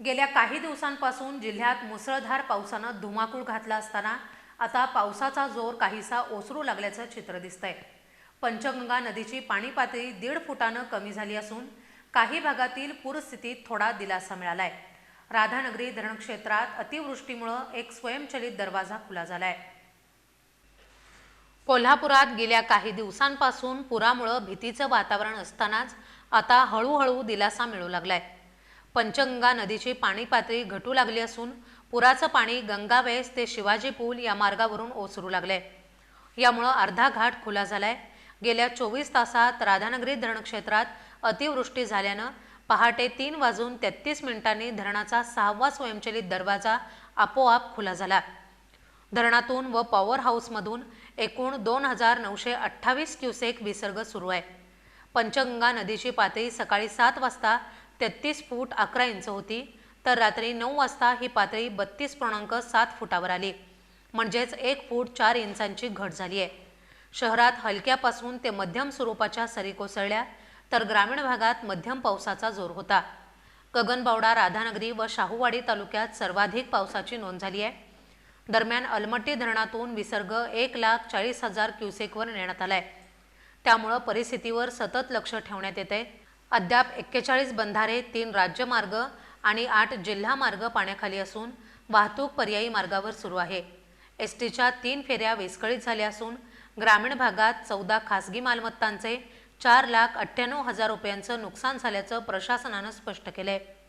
गेल्या काही दिवसांपासून जिल्ह्यात मुसळधार पावसानं धुमाकूळ घातला असताना आता पावसाचा जोर काहीसा ओसरू लागल्याचं चित्र दिसतंय. पंचगंगा नदीची पाणी पातळी दीड फुटानं कमी झाली असून काही भागातील पूरस्थितीत थोडा दिलासा मिळालाय. राधानगरी धरणक्षेत्रात अतिवृष्टीमुळं एक स्वयंचलित दरवाजा खुला झालाय. कोल्हापुरात गेल्या काही दिवसांपासून पुरामुळं भीतीचं वातावरण असतानाच आता हळूहळू दिलासा मिळू लागलाय. पंचगंगा नदीची पाणी पातळी घटू लागली असून पुराचं पाणी गंगावेस ते शिवाजी पूल या मार्गावरून ओसरू लागले. यामुळं अर्धा घाट खुला झालाय. गेल्या चोवीस तासात राधानगरी धरण क्षेत्रात अतिवृष्टी झाल्यानं पहाटे तीन वाजून तेहतीस मिनिटांनी धरणाचा सहावा स्वयंचलित दरवाजा आपोआप खुला झाला. धरणातून व पॉवर हाऊसमधून एकूण दोन हजार नऊशे अठ्ठावीस क्युसेक विसर्ग सुरू आहे. पंचगंगा नदीची पातळी सकाळी सात वाजता तेहतीस फूट अकरा इंच होती तर रात्री नऊ वाजता ही पातळी बत्तीस पूर्णांक सात फुटावर आली. म्हणजेच एक फूट चार इंचांची घट झाली आहे. शहरात हलक्यापासून ते मध्यम स्वरूपाच्या सरी कोसळल्या तर ग्रामीण भागात मध्यम पावसाचा जोर होता. गगनबावडा राधानगरी व शाहूवाडी तालुक्यात सर्वाधिक पावसाची नोंद झाली आहे. दरम्यान अलमट्टी धरणातून विसर्ग एक लाख चाळीस हजार क्युसेकवर नेण्यात आला आहे त्यामुळं परिस्थितीवर सतत लक्ष ठेवण्यात येते अद्याप एक्केचाळीस बंधारे तीन राज्यमार्ग आणि आठ जिल्हा मार्ग पाण्याखाली असून वाहतूक पर्यायी मार्गावर सुरू आहे. एस टीच्या तीन फेऱ्या विस्कळीत झाल्या असून ग्रामीण भागात चौदा खासगी मालमत्तांचे चार लाख अठ्ठ्याण्णव हजार रुपयांचं नुकसान झाल्याचं प्रशासनानं स्पष्ट केलं आहे